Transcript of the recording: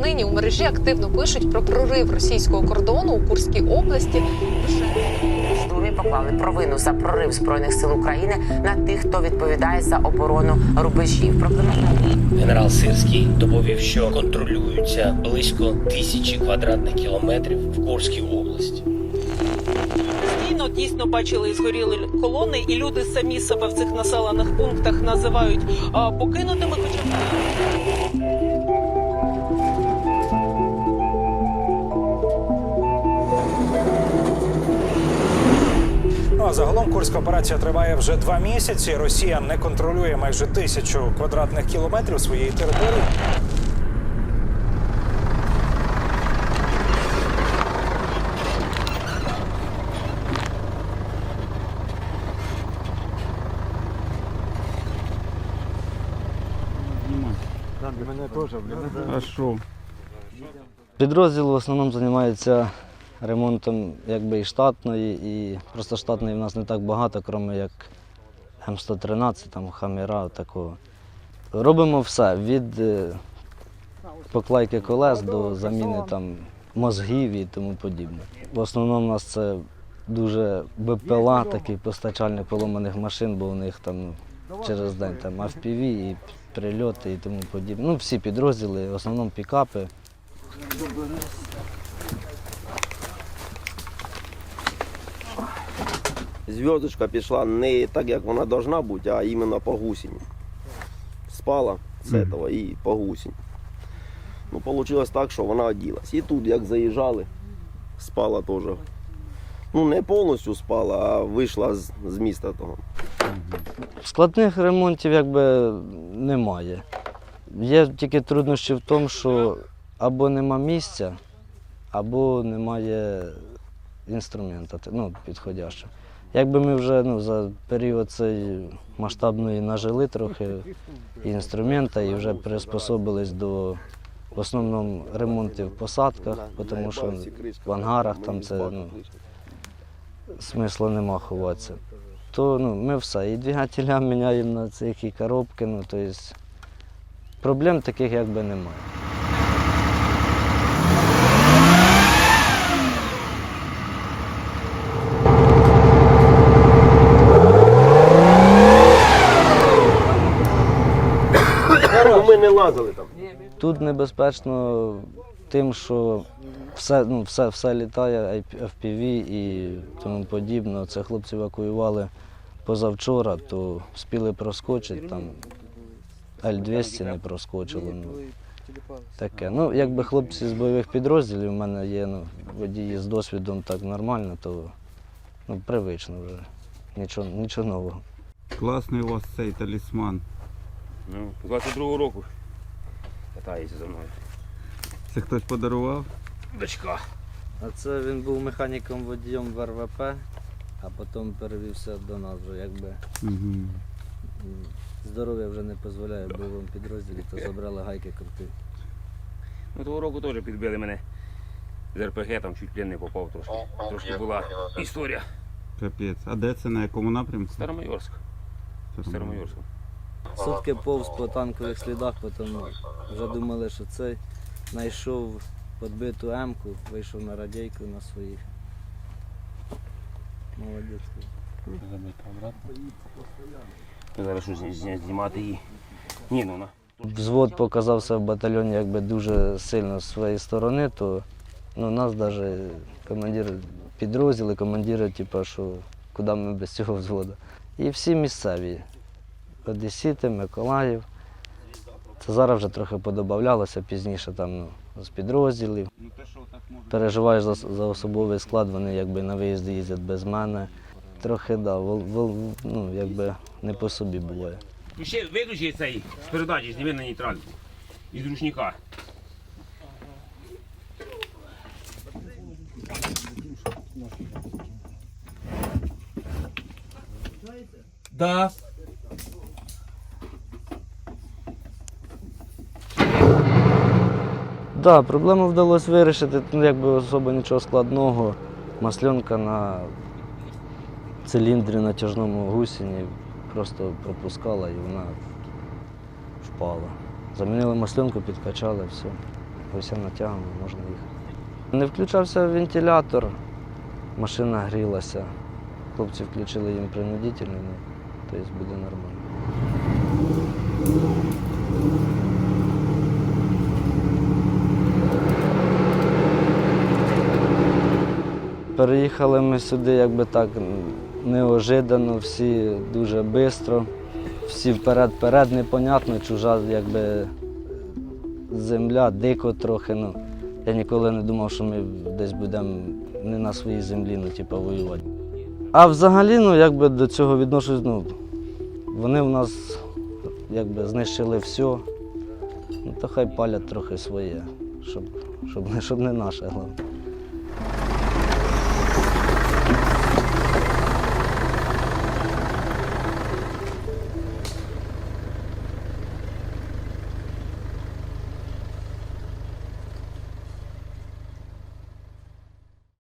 нині у мережі активно пишуть про прорив російського кордону у Курській області. Думі поклали провину за прорив збройних сил України на тих, хто відповідає за оборону рубежів. Генерал Сирський доповів, що контролюються близько тисячі квадратних кілометрів в Курській області. Постійно дійсно бачили і згоріли колони, і люди самі себе в цих населених пунктах називають а, покинутими. Хоча а загалом курська операція триває вже два місяці. Росія не контролює майже тисячу квадратних кілометрів своєї території. А що? Підрозділ в основному займається ремонтом якби і штатної, і просто штатної в нас не так багато, крім як М113, там Хаміра, такого. Робимо все від е, поклейки колес до заміни там мозгів і тому подібне. В основному у нас це дуже БПЛА, такий постачальник поломаних машин, бо у них там через день там FPV і прильоти і тому подібне. Ну, всі підрозділи, в основному пікапи. Зв'язочка пішла не так, як вона должна бути, а іменно по гусені. Спала з этого і по гусені. Ну, вийшло так, що вона оділась. І тут, як заїжджали, спала теж. Ну, не повністю спала, а вийшла з, з міста того. Складних ремонтів якби немає. Є тільки труднощі в тому, що або нема місця, або немає інструмента ну, підходящого. Якби ми вже ну, за період цей масштабної нажили трохи інструмента і вже приспособились до в основному ремонтів в посадках, тому що в ангарах там це ну, смисла нема ховатися. То ну, ми все. І двигателя міняємо на цих, і коробки. Ну, то есть, проблем таких якби немає. Ну, ми не лазили там. Тут небезпечно тим, що все, ну, все, все літає, FPV і тому подібне. Це хлопці евакуювали позавчора, то спіли проскочити, там Л-200 не проскочило. Ну, таке. Ну, якби хлопці з бойових підрозділів, у мене є ну, водії з досвідом так нормально, то ну, привично вже. Нічого, нічого нового. Класний у вас цей талісман. Ну, з 22-го року катається за мною. Це хтось подарував? Дочка. А це він був механіком водієм в РВП, а потім перевівся до нас вже якби. Угу. Здоров'я вже не дозволяє в бойовому підрозділі, то забрали гайки крути. Ну, того року теж підбили мене з РПГ, там чуть не попав трошки. Трошки була історія. Капець. А де це на якому напрямку? Старомайорськ. Старомайорськ. Сутки повз по танкових слідах, потім вже думали, що цей знайшов підбиту М-ку, вийшов на радійку на своїх. Молодець. Зараз що зні- зні- знімати її. Ні, ну на. Взвод показався в батальйоні якби дуже сильно з своєї сторони, то ну, нас навіть командир підрозділи, командири, типу, що куди ми без цього взводу. І всі місцеві. Одесіти, Миколаїв. Це зараз вже трохи подобавлялося пізніше там ну, з підрозділів. Переживаєш за, за особовий склад, вони якби на виїзди їздять без мене. Трохи да, вол, вол, ну, якби не по собі буває. Включи, виключи цей з передачі, зніми на нейтральну. Із ручника. Да. Да, проблему вдалося вирішити, ну якби особо нічого складного. Масленка на циліндрі натяжному гусіні просто пропускала і вона впала. Замінили масленку, підкачали, все. ось натягнемо, можна їхати. Не включався вентилятор, машина грілася. Хлопці включили їм принудительно, ну, тобто буде нормально. Переїхали ми сюди якби так неожиданно, всі дуже швидко, всі вперед-перед, непонятно, чужа якби земля, дико трохи. Ну. Я ніколи не думав, що ми десь будемо не на своїй землі, ну, типу, воювати. А взагалі, ну, якби до цього відношусь, ну, вони в нас якби знищили все. Ну, то хай палять трохи своє, щоб, щоб, щоб не наше головне.